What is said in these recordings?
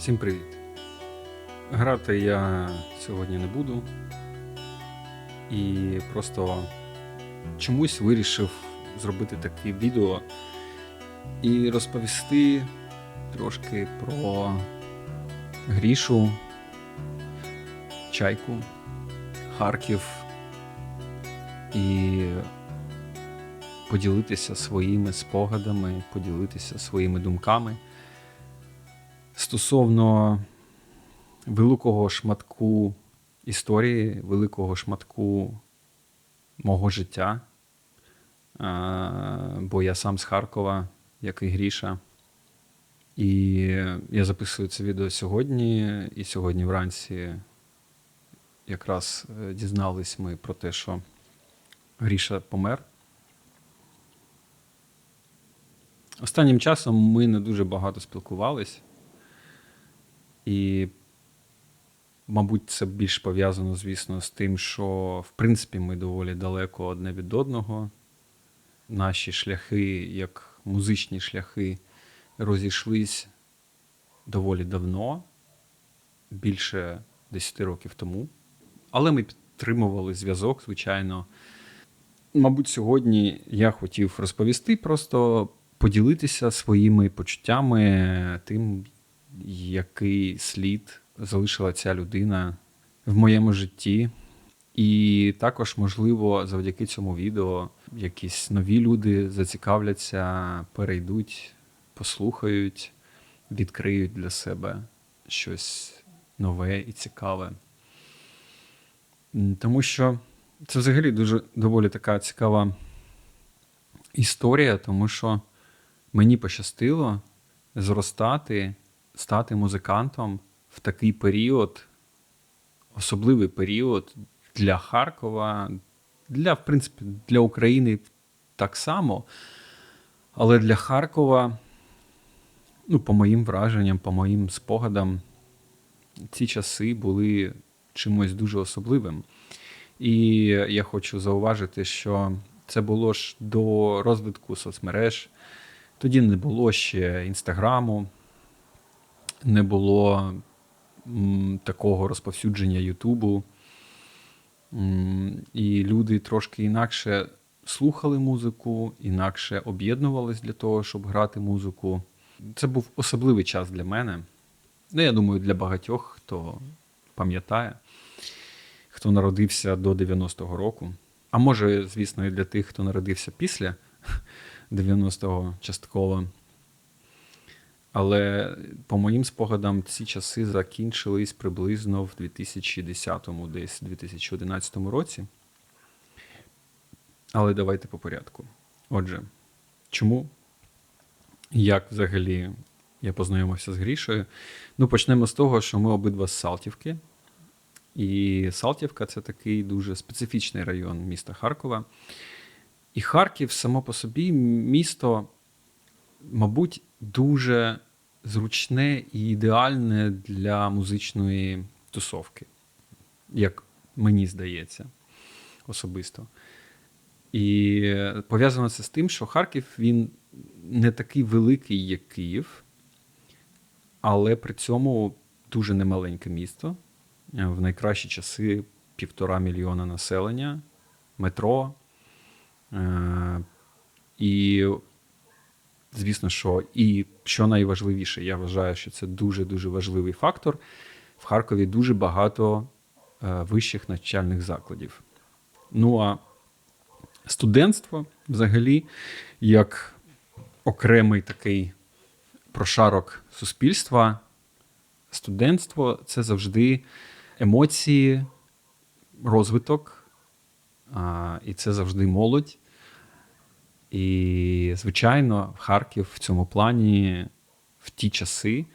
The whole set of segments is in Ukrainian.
Всім привіт! Грати я сьогодні не буду. І просто чомусь вирішив зробити таке відео і розповісти трошки про Грішу, Чайку, Харків і поділитися своїми спогадами, поділитися своїми думками стосовно великого шматку історії, великого шматку мого життя. Бо я сам з Харкова, як і Гріша. І я записую це відео сьогодні, і сьогодні вранці якраз е, дізнались ми про те, що Гріша помер. Останнім часом ми не дуже багато спілкувались. І, мабуть, це більш пов'язано, звісно, з тим, що, в принципі, ми доволі далеко одне від одного. Наші шляхи, як музичні шляхи, розійшлись доволі давно, більше 10 років тому. Але ми підтримували зв'язок, звичайно. Мабуть, сьогодні я хотів розповісти, просто поділитися своїми почуттями, тим, який слід залишила ця людина в моєму житті. І також, можливо, завдяки цьому відео якісь нові люди зацікавляться, перейдуть, послухають, відкриють для себе щось нове і цікаве. Тому що це взагалі дуже доволі така цікава історія, тому що мені пощастило зростати, стати музикантом в такий період, особливий період для Харкова, для, в принципі, для України так само. Але для Харкова, ну, по моїм враженням, по моїм спогадам, ці часи були чимось дуже особливим. І я хочу зауважити, що це було ж до розвитку соцмереж. Тоді не було ще інстаграму, не було такого розповсюдження Ютубу. І люди трошки інакше слухали музику, інакше об'єднувались для того, щоб грати музику. Це був особливий час для мене. Ну, я думаю, для багатьох, хто пам'ятає, хто народився до 90-го року. А може, звісно, і для тих, хто народився після 90-го частково. Але по моїм спогадам, ці часи закінчились приблизно в 2010-му, десь 2011 році. Але давайте по порядку. Отже, чому? Як взагалі я познайомився з Грішою? Ну, почнемо з того, що ми обидва з Салтівки. І Салтівка це такий дуже специфічний район міста Харкова. І Харків само по собі місто, мабуть, дуже зручне і ідеальне для музичної тусовки, як мені здається особисто. І пов'язано це з тим, що Харків він не такий великий, як Київ, але при цьому дуже немаленьке місто. В найкращі часи півтора мільйона населення, метро. Е, І, звісно, що і що найважливіше, я вважаю, що це дуже-дуже важливий фактор. В Харкові дуже багато е, вищих навчальних закладів. Ну а студентство взагалі, як окремий такий прошарок суспільства, студентство це завжди емоції, розвиток, і це завжди молодь. І, звичайно, Харків в цьому плані в ті часи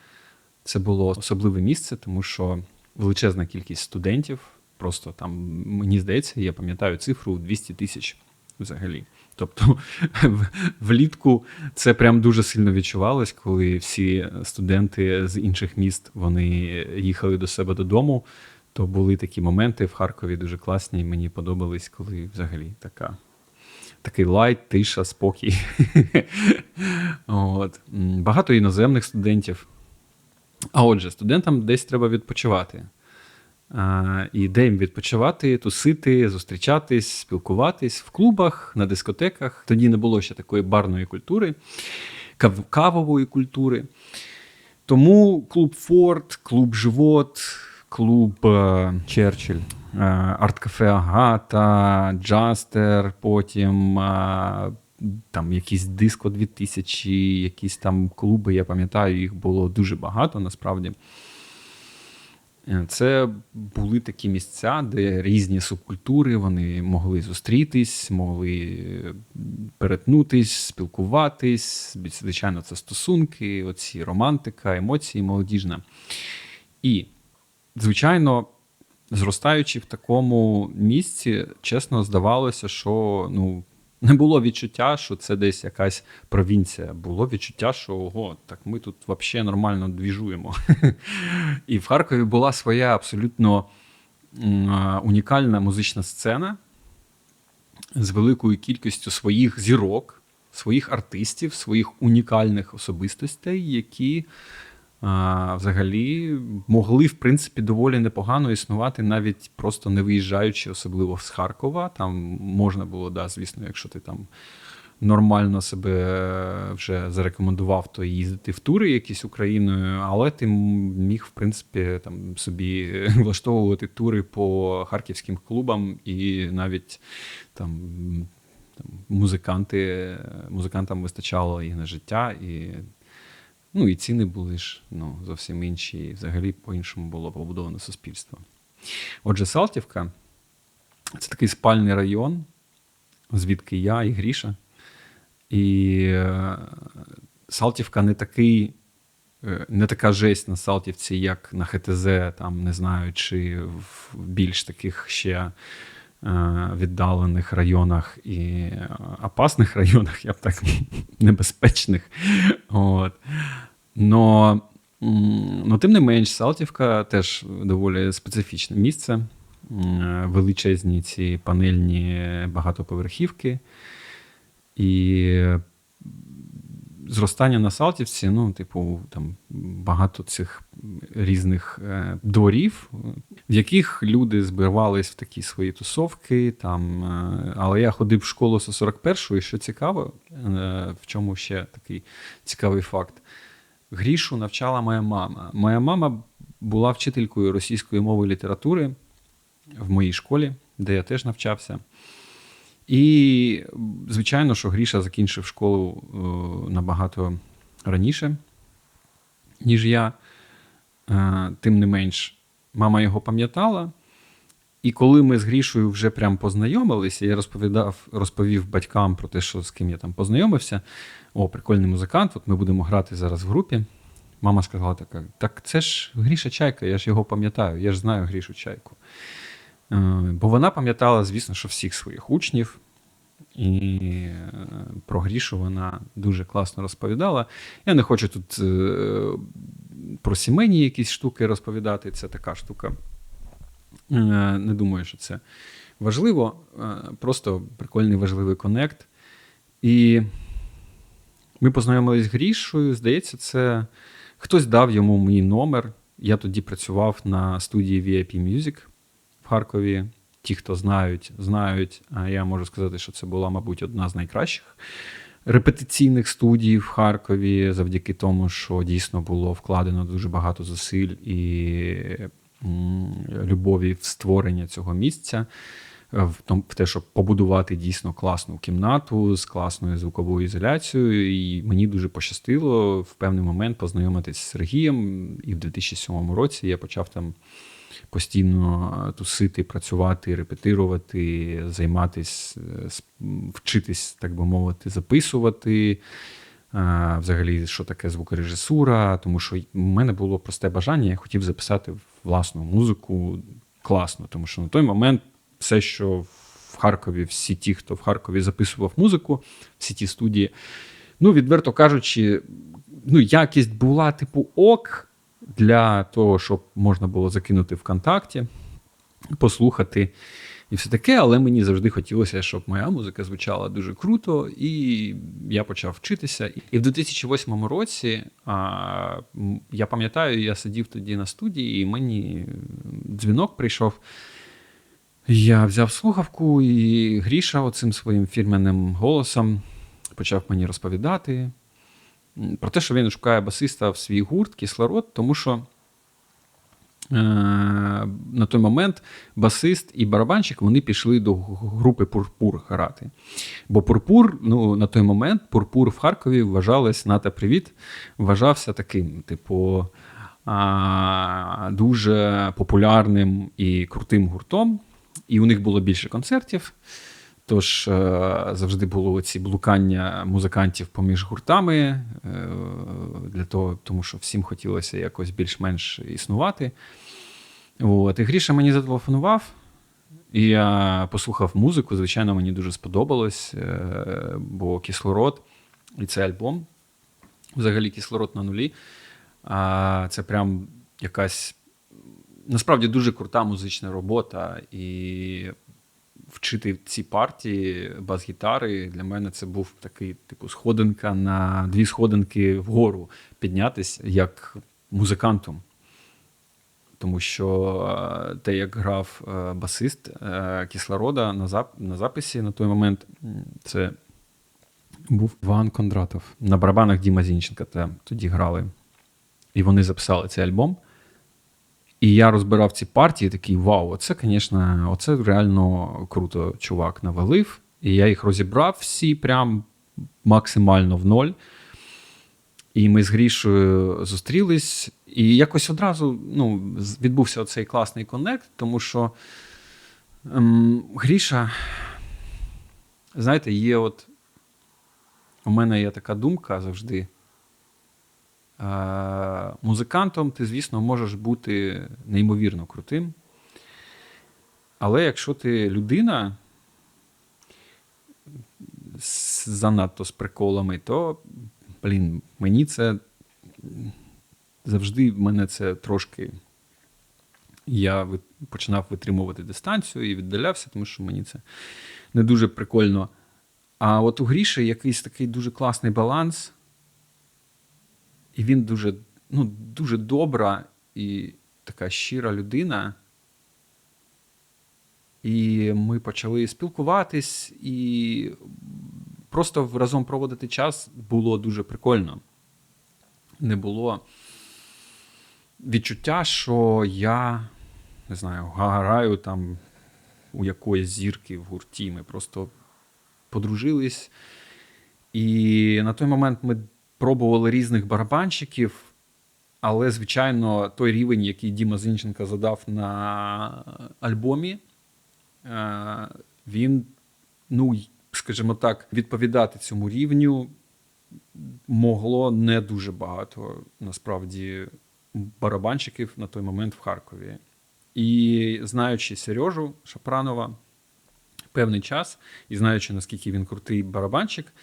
це було особливе місце, тому що величезна кількість студентів, просто там, мені здається, я пам'ятаю цифру 200 тисяч взагалі. Тобто в- влітку це прям дуже сильно відчувалось, коли всі студенти з інших міст вони їхали до себе додому. То були такі моменти в Харкові дуже класні. і Мені подобались, коли взагалі така такий лайт, тиша, спокій. От. Багато іноземних студентів. А отже, студентам десь треба відпочивати. А, І де їм відпочивати, тусити, зустрічатись, спілкуватись в клубах, на дискотеках. Тоді не було ще такої барної культури, кав- кавової культури. Тому клуб Форт, клуб Живот, клуб е, Черчилль. Е, арт-кафе Агата, Джастер, потім е, там якісь диско 2000, якісь там клуби, я пам'ятаю, їх було дуже багато насправді. Е, Це були такі місця, де різні субкультури вони могли зустрітись, могли перетнутись, спілкуватись. Звичайно, це стосунки, оці романтика, емоції молодіжна. І, звичайно, зростаючи в такому місці, чесно здавалося, що ну, не було відчуття, що це десь якась провінція. Було відчуття, що ого, так ми тут взагалі нормально двіжуємо. І в Харкові була своя абсолютно унікальна музична сцена з великою кількістю своїх зірок, своїх артистів, своїх унікальних особистостей, які взагалі могли, в принципі, доволі непогано існувати, навіть просто не виїжджаючи, особливо з Харкова. Там можна було, да, звісно, якщо ти там нормально себе вже зарекомендував, то їздити в тури якісь Україною, але ти міг, в принципі, там собі влаштовувати тури по харківським клубам і навіть там. Там музиканти, музикантам вистачало і на життя, і Ну і ціни були ж ну, зовсім інші, і взагалі по-іншому було побудоване суспільство. Отже, Салтівка це такий спальний район, звідки я і Гріша. І е, Салтівка не такий, е, не така жесть на Салтівці, як на ХТЗ, там, не знаю, чи в більш таких ще віддалених районах і е, опасних районах, я б так небезпечних. От. Но, но тим не менш, Салтівка теж доволі специфічне місце. Величезні ці панельні багатоповерхівки. І зростання на Салтівці, ну, типу, там багато цих різних е, дворів, в яких люди збивались в такі свої тусовки. Там, е, але я ходив в школу з 41-ї, що цікаво, е, в чому ще такий цікавий факт. Грішу навчала моя мама. Моя мама була вчителькою російської мови і літератури в моїй школі, де я теж навчався. І, звичайно, що Гріша закінчив школу е, набагато раніше, ніж я. Е, Тим не менш, мама його пам'ятала. І коли ми з Грішою вже прям познайомилися, я розповідав, розповів батькам про те, що з ким я там познайомився. О, прикольний музикант, от ми будемо грати зараз в групі. Мама сказала така: так це ж Гріша Чайка, я ж його пам'ятаю, я ж знаю Грішу Чайку. Е, Бо вона пам'ятала, звісно, що всіх своїх учнів, і е, про Грішу вона дуже класно розповідала. Я не хочу тут е, про сімейні якісь штуки розповідати, це така штука. Не думаю, що це важливо. Просто прикольний важливий конект. І ми познайомились з Грішою. Здається, це хтось дав йому мій номер. Я тоді працював на студії VIP Music в Харкові. Ті, хто знають, знають. А я можу сказати, що це була, мабуть, одна з найкращих репетиційних студій в Харкові, завдяки тому, що дійсно було вкладено дуже багато зусиль і любові в створення цього місця. В том- в те, щоб побудувати дійсно класну кімнату з класною звуковою ізоляцією. І мені дуже пощастило в певний момент познайомитись з Сергієм. І в 2007 році я почав там постійно тусити, працювати, репетирувати, займатися, вчитись, так би мовити, записувати. Взагалі, що таке звукорежисура, тому що в мене було просте бажання, я хотів записати власну музику класно, тому що на той момент все, що в Харкові, всі ті, хто в Харкові записував музику, всі ті студії, ну, відверто кажучи, ну, якість була типу ок для того, щоб можна було закинути ВКонтакті, послухати. і все таке, але мені завжди хотілося, щоб моя музика звучала дуже круто, і я почав вчитися. І в 2008 році а, я пам'ятаю, я сидів тоді на студії, і мені дзвінок прийшов. Я взяв слухавку, і Гріша оцим своїм фірменним голосом почав мені розповідати про те, що він шукає басиста в свій гурт кислород, тому що е, на той момент басист і барабанщик вони пішли до групи Пурпур грати. Бо Пурпур, ну, на той момент Пурпур в Харкові вважалась, Ната, привіт, вважався таким, типу, а, дуже популярним і крутим гуртом. І у них було більше концертів. Тож е, завжди було ці блукання музикантів поміж гуртами, е, для того, тому що всім хотілося якось більш-менш існувати. От. І Гріша мені зателефонував, і я послухав музику. Звичайно, мені дуже сподобалось, е, бо кислород і цей альбом, взагалі кислород на нулі. Це прям якась насправді дуже крута музична робота. І вчити ці партії бас-гітари для мене це був такий, типу, сходинка на дві сходинки вгору піднятися як музикантом. Тому що е, те, як грав е, басист е, кислорода на зап- на записі на той момент, це був Іван Кондратов. На барабанах Діма Зінченка та тоді грали. І вони записали цей альбом. І я розбирав ці партії, такий вау, оце, звісно, оце реально круто чувак навалив. І я їх розібрав всі прям максимально в ноль. І ми з Грішою зустрілись, і якось одразу ну, відбувся оцей класний коннект, тому що ем, Гріша, знаєте, є от у мене є така думка завжди. Е, музикантом ти, звісно, можеш бути неймовірно крутим. Але якщо ти людина занадто з приколами, то, блін, мені це завжди мене це трошки. Я починав витримувати дистанцію і віддалявся, тому що мені це не дуже прикольно. А от у Гріші якийсь такий дуже класний баланс. І він дуже, ну, дуже добра і така щира людина. І ми почали спілкуватись, і просто разом проводити час було дуже прикольно. Не було відчуття, що я не знаю, граю там у якоїсь зірки в гурті. Ми просто подружились. І на той момент ми пробували різних барабанщиків, але, звичайно, той рівень, який Діма Зінченка задав на альбомі, е, він, ну, скажімо так, відповідати цьому рівню могло не дуже багато насправді барабанщиків на той момент в Харкові. І знаючи Сережу Шапранова певний час, і знаючи, наскільки він крутий барабанщик,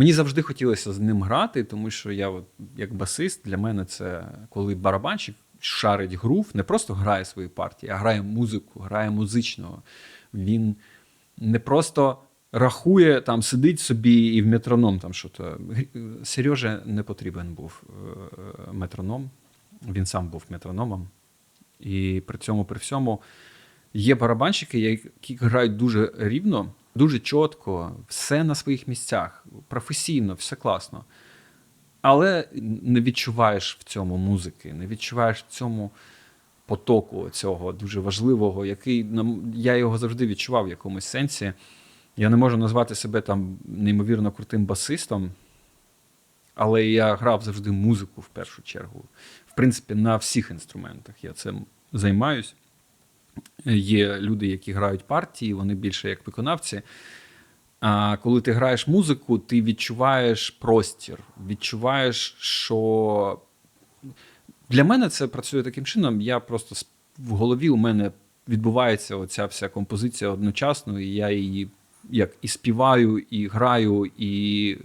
мені завжди хотілося з ним грати, тому що я, от, як басист, для мене це коли барабанщик шарить грув, не просто грає свої партії, а грає музику, грає музичного. Він не просто рахує, там сидить собі і в метроном там що то. Сережа не потрібен був е, метроном. Він сам був метрономом. І при цьому, при всьому, є барабанщики, які грають дуже рівно, дуже чітко, все на своїх місцях, професійно, все класно. Але не відчуваєш в цьому музики, не відчуваєш в цьому потоку цього дуже важливого, який я його завжди відчував в якомусь сенсі. Я не можу назвати себе там неймовірно крутим басистом, але я грав завжди музику в першу чергу. В принципі, на всіх інструментах я цим займаюсь. Є люди, які грають партії, вони більше як виконавці. А коли ти граєш музику, ти відчуваєш простір, відчуваєш, що для мене це працює таким чином. Я просто в голові у мене відбувається оця вся композиція одночасно, і я її як і співаю, і граю, і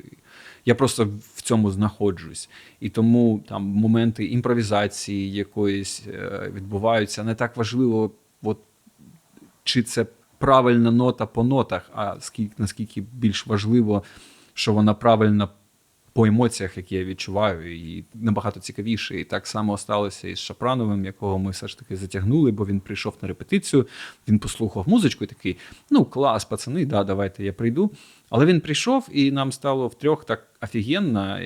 я просто в цьому знаходжусь. І тому там моменти імпровізації якоїсь е, відбуваються. Не так важливо, от, чи це правильна нота по нотах, а скільки, наскільки більш важливо, що вона правильна по емоціях, які я відчуваю, і набагато цікавіше. І так само сталося із Шапрановим, якого ми все ж таки затягнули, бо він прийшов на репетицію, він послухав музичку і такий: ну клас, пацани, да, давайте я прийду. Але він прийшов, і нам стало втрьох так офігенно,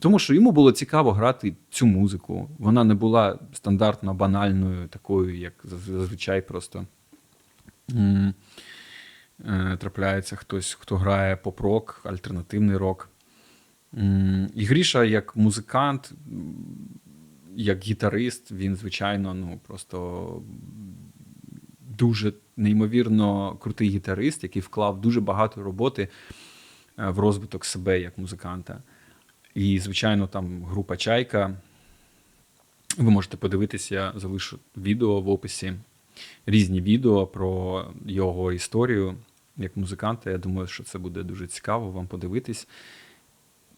тому що йому було цікаво грати цю музику. Вона не була стандартно банальною, такою, як зазвичай просто. Е, Трапляється хтось, хто грає поп-рок, альтернативний рок. І Гріша як музикант, як гітарист, він, звичайно, ну просто дуже неймовірно крутий гітарист, який вклав дуже багато роботи е, в розвиток себе як музиканта. І, звичайно, там група Чайка. Ви можете подивитися, я залишу відео в описі, різні відео про його історію як музиканта. Я думаю, що це буде дуже цікаво вам подивитись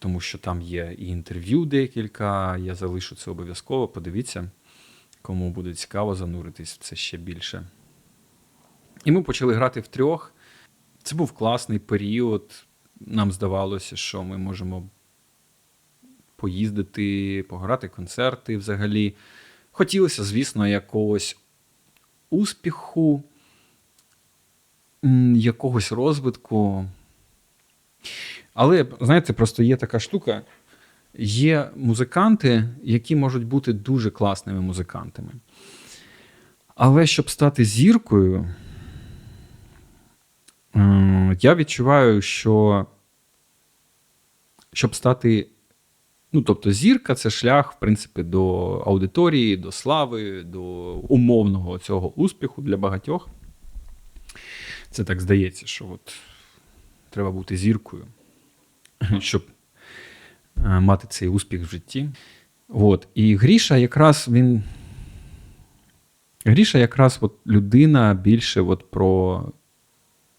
тому що там є і інтерв'ю декілька. Я залишу це обов'язково. Подивіться, кому буде цікаво зануритись в це ще більше. І ми почали грати в трьох. Це був класний період. Нам здавалося, що ми можемо поїздити, пограти концерти взагалі. Хотілося, звісно, якогось успіху, якогось розвитку. Але, знаєте, просто є така штука. Є музиканти, які можуть бути дуже класними музикантами. Але щоб стати зіркою, я відчуваю, що щоб стати. Ну, тобто, зірка це шлях, в принципі, до аудиторії, до слави, до умовного цього успіху для багатьох. Це так здається, що от треба бути зіркою. щоб е, мати цей успіх в житті. От. І Гріша якраз він. Гріша якраз от людина більше от про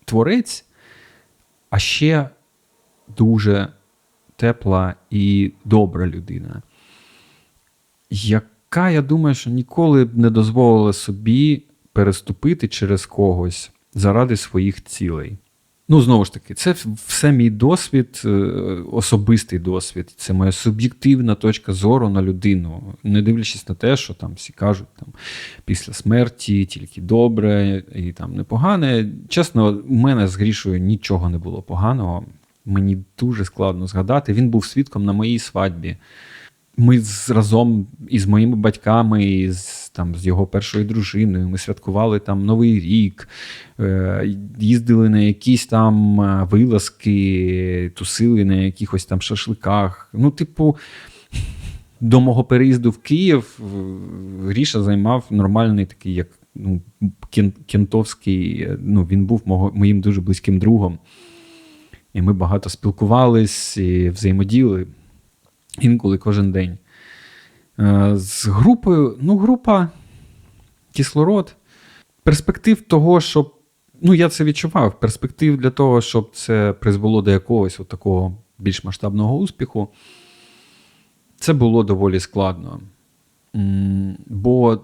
творець, а ще дуже тепла і добра людина, яка, я думаю, що ніколи б не дозволила собі переступити через когось заради своїх цілей. Ну, знову ж таки, це все мій досвід, е, особистий досвід. Це моя суб'єктивна точка зору на людину, не дивлячись на те, що там всі кажуть там після смерті тільки добре і там непогане. Чесно, у мене з Грішою нічого не було поганого. Мені дуже складно згадати. Він був свідком на моїй свадьбі. Ми з, разом із моїми батьками, і з, там, з його першою дружиною, ми святкували там Новий рік, е, їздили на якісь там е, вилазки, тусили на якихось там шашликах. Ну, типу, до мого переїзду в Київ Гріша займав нормальний такий, як ну, кентовський. Ну, Він був мого, моїм дуже близьким другом. І ми багато спілкувались і взаємоділи інколи кожен день. Е, з групою, ну, група кислород. Перспектив того, щоб. Ну, я це відчував. Перспектив для того, щоб це призвело до якогось от такого більш масштабного успіху. Це було доволі складно. Бо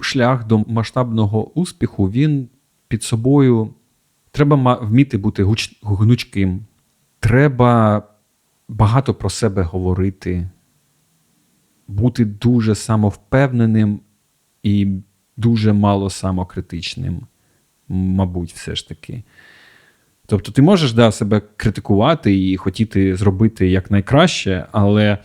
шлях до масштабного успіху, він під собою треба вміти бути гнучким. Треба багато про себе говорити, бути дуже самовпевненим і дуже мало самокритичним, мабуть, все ж таки. Тобто, ти можеш да, себе критикувати і хотіти зробити якнайкраще, але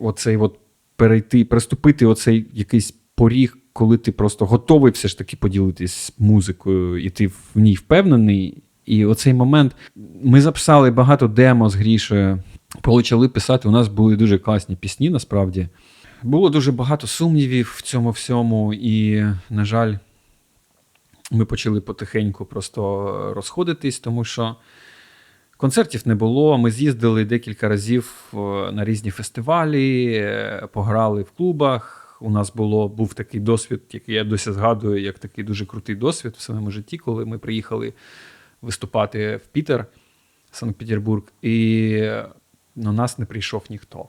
оцей от перейти, приступити оцей якийсь поріг, коли ти просто готовий все ж таки поділитись музикою, і ти в ній впевнений, і оцей момент ми записали багато демо з Грішою, почали писати. У нас були дуже класні пісні, насправді. Було дуже багато сумнівів в цьому всьому, і, на жаль, ми почали потихеньку просто розходитись, тому що концертів не було. Ми з'їздили декілька разів е, на різні фестивалі, е, пограли в клубах. У нас було, був такий досвід, який я досі згадую, як такий дуже крутий досвід в своєму житті, коли ми приїхали виступати в Пітер, Санкт-Петербург, і на нас не прийшов ніхто.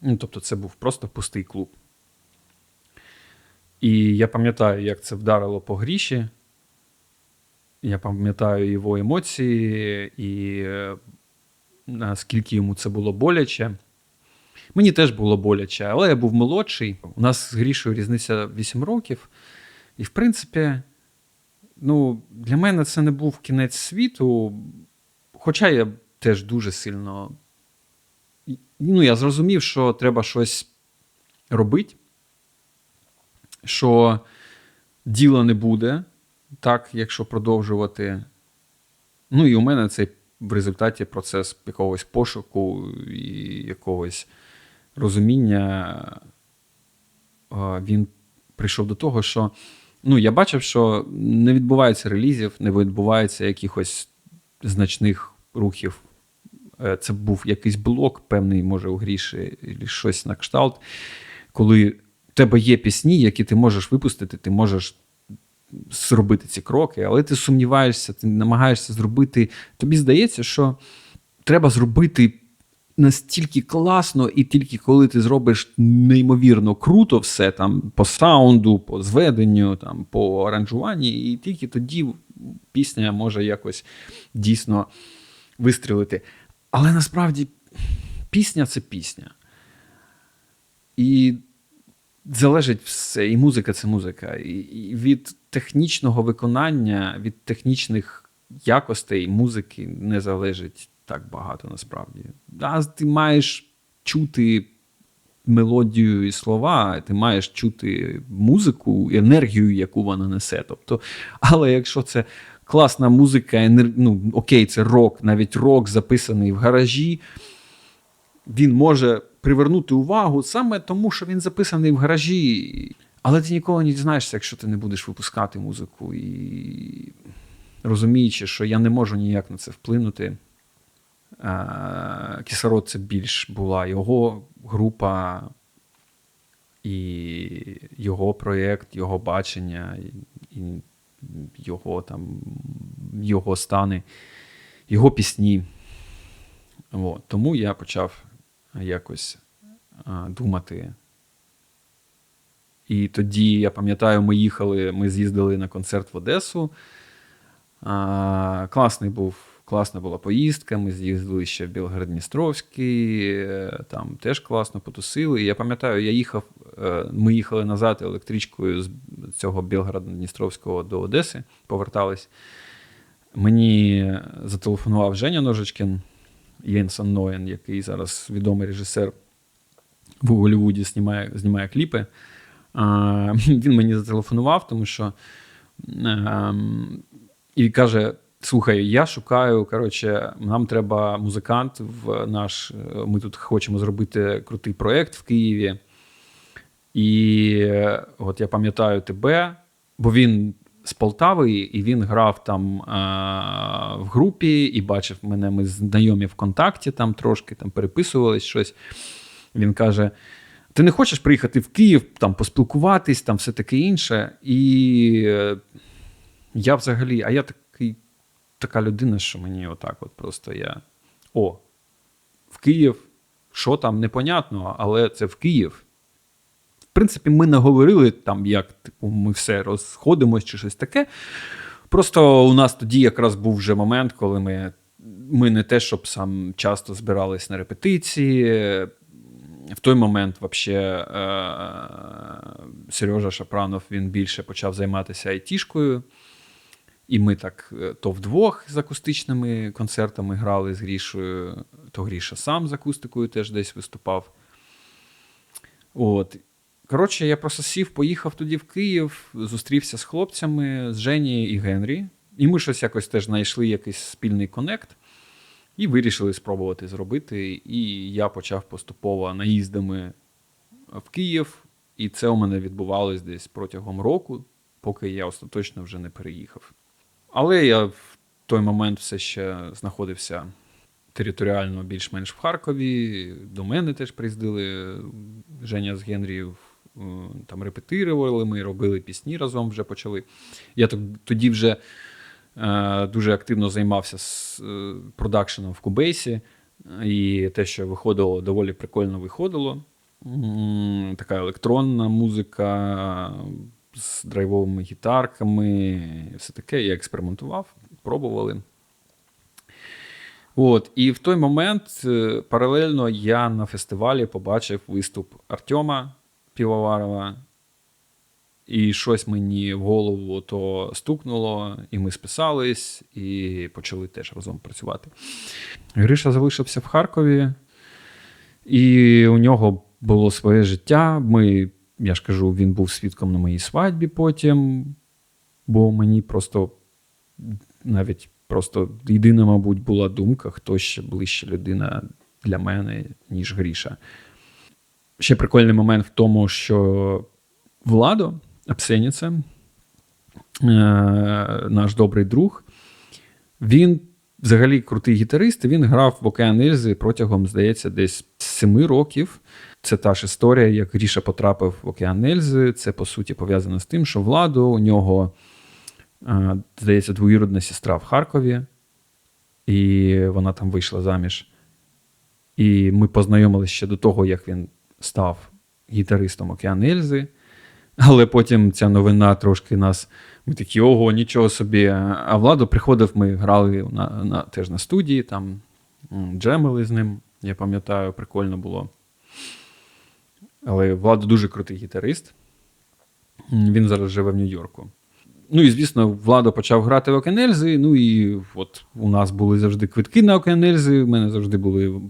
Ну, Тобто, це був просто пустий клуб. І я пам'ятаю, як це вдарило по гріші. Я пам'ятаю його емоції, і е, наскільки йому це було боляче. Мені теж було боляче, але я був молодший. У нас з Грішою різниця 8 років. І, в принципі, ну, для мене це не був кінець світу. Хоча я теж дуже сильно. Ну, я зрозумів, що треба щось робити, що діла не буде, так, якщо продовжувати. Ну, і у мене цей в результаті процес якогось пошуку і якогось розуміння, він прийшов до того, що ну, я бачив, що не відбувається релізів, не відбувається якихось значних рухів. Е, це був якийсь блок, певний, може, у гріші, щось на кшталт, коли в тебе є пісні, які ти можеш випустити, ти можеш зробити ці кроки, але ти сумніваєшся, ти намагаєшся зробити. Тобі здається, що треба зробити настільки класно, і тільки коли ти зробиш неймовірно круто все там по саунду, по зведенню, там, по аранжуванні, і тільки тоді пісня може якось дійсно вистрілити. Але насправді пісня це пісня. І залежить все, і музика це музика. І від технічного виконання, від технічних якостей музики не залежить так багато насправді. А ти маєш чути мелодію і слова, ти маєш чути музику, енергію, яку вона несе. Тобто, Але якщо це класна музика, енер... ну, окей, це рок, навіть рок записаний в гаражі, він може привернути увагу саме тому, що він записаний в гаражі. Але ти ніколи не дізнаєшся, якщо ти не будеш випускати музику. І розуміючи, що я не можу ніяк на це вплинути. Кісарод це більш була його група і його проєкт, його бачення, і його там, його стани, його пісні. От. Тому я почав якось а, думати. І тоді, я пам'ятаю, ми їхали, ми з'їздили на концерт в Одесу. А, Класний був, класна була поїздка. Ми з'їздили ще в Білгород-Дністровський, е, там теж класно потусили. Я пам'ятаю, я їхав, е, ми їхали назад електричкою з цього Білгорода-Дністровського до Одеси, повертались. Мені зателефонував Женя Ножичкін. Єнсен Ноєн, який зараз відомий режисер в Голлівуді знімає знімає кліпи. А, Він мені зателефонував, тому що а, ем, і каже: Слухай, я шукаю, коротше, нам треба музикант в наш. Ми тут хочемо зробити крутий проєкт в Києві. І от я пам'ятаю тебе, бо він з Полтави, і він грав там а, в групі і бачив мене. Ми знайомі в контакті, там трошки там переписувались щось. Він каже: Ти не хочеш приїхати в Київ, там поспілкуватись, там все таке інше. І е, я взагалі, а я такий, така людина, що мені отак от просто я. О, в Київ, що там, непонятно, але це в Київ В принципі, ми не говорили там, як типу, ми все розходимось чи щось таке. Просто у нас тоді якраз був вже момент, коли ми ми не те, щоб сам часто збирались на репетиції. В той момент, взагалі, е, Сережа Шапранов він більше почав займатися айтішкою. І ми так е, то вдвох з акустичними концертами грали з Грішою, то Гріша сам з акустикою теж десь виступав. От. Коротше, я просто сів, поїхав тоді в Київ, зустрівся з хлопцями, з Жені і Генрі. І ми щось якось теж знайшли якийсь спільний конект і вирішили спробувати зробити. І я почав поступово наїздами в Київ, і це у мене відбувалось десь протягом року, поки я остаточно вже не переїхав. Але я в той момент все ще знаходився територіально більш-менш в Харкові. До мене теж приїздили Женя з Генрі Е, там репетирували, ми робили пісні разом вже почали. Я тоді вже е, дуже активно займався з е, продакшеном в Кубейсі, і те, що виходило, доволі прикольно виходило. така електронна музика з драйвовими гітарками, все таке. Я експериментував, пробували. От, і в той момент е, паралельно я на фестивалі побачив виступ Артема Півоварова. І щось мені в голову то стукнуло, і ми списались, і почали теж разом працювати. Гриша залишився в Харкові, і у нього було своє життя. Ми, я ж кажу, він був свідком на моїй свадьбі потім, бо мені просто навіть просто єдина, мабуть, була думка, хто ще ближча людина для мене, ніж Гріша. Ще прикольний момент в тому, що Владо Апсеніце, е, наш добрий друг, він взагалі крутий гітарист. Він грав в Океан Ельзи протягом, здається, десь семи років. Це та ж історія, як Гріша потрапив в Океан Ельзи. Це, по суті, пов'язано з тим, що Владо у нього, здається, двоюродна сестра в Харкові, і вона там вийшла заміж. І ми познайомилися ще до того, як він став гітаристом Океан Ельзи. Але потім ця новина трошки нас. Ми такі, ого, нічого собі. А Владо приходив, ми грали на, на, теж на студії, там джемили з ним, я пам'ятаю, прикольно було. Але Владо дуже крутий гітарист. Він зараз живе в Нью-Йорку. Ну і звісно, Владо почав грати в Окенельзи. Ну і от у нас були завжди квитки на Окенельзи. У мене завжди були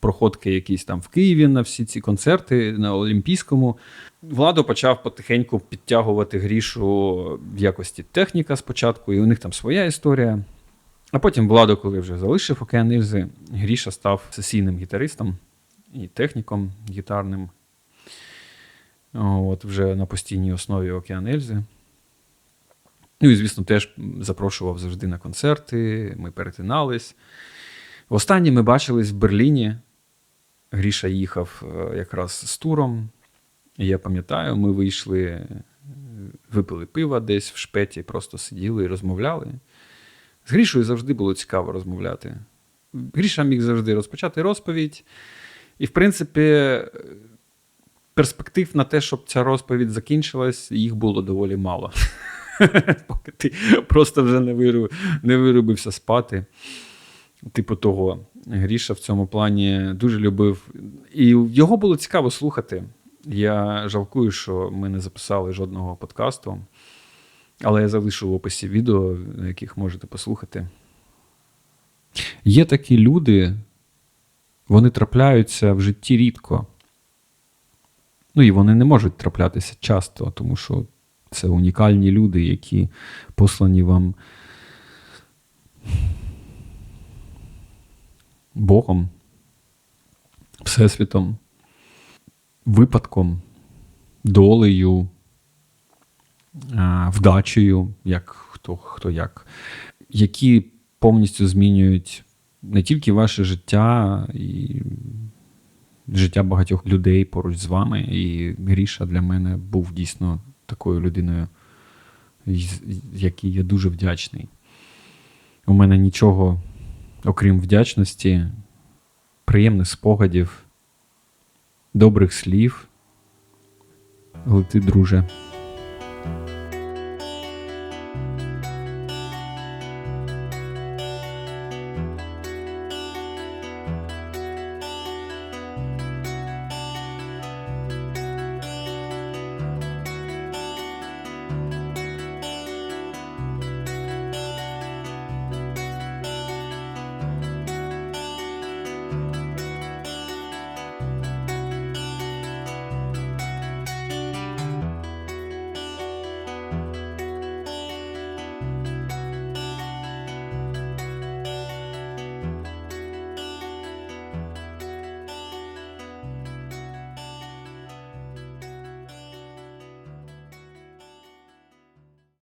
проходки якісь там в Києві на всі ці концерти на Олімпійському. Владо почав потихеньку підтягувати грішу в якості техніка спочатку, і у них там своя історія. А потім Владо, коли вже залишив Океан Ельзи, Гріша став сесійним гітаристом і техніком гітарним. От вже на постійній основі Океан Ельзи. Ну і, звісно, теж запрошував завжди на концерти, ми перетинались. Востаннє ми бачились в Берліні. Гріша їхав е, якраз з туром. Я пам'ятаю, ми вийшли, е, випили пива десь в шпеті, просто сиділи і розмовляли. З Грішою завжди було цікаво розмовляти. Гріша міг завжди розпочати розповідь. І, в принципі, перспектив на те, щоб ця розповідь закінчилась, їх було доволі мало. Поки ти просто вже не вируб, не виробився спати. Типу того, Гріша в цьому плані дуже любив. І його було цікаво слухати. Я жалкую, що ми не записали жодного подкасту, але я залишу в описі відео, яких можете послухати. Є такі люди, вони трапляються в житті рідко. Ну і вони не можуть траплятися часто, тому що це унікальні люди, які послані вам Богом, Всесвітом, випадком, долею, вдачею, як хто, хто як, які повністю змінюють не тільки ваше життя і життя багатьох людей поруч з вами. І Гріша для мене був дійсно такою людиною, якій я дуже вдячний. У мене нічого, окрім вдячності, приємних спогадів, добрих слів. Але ти, друже.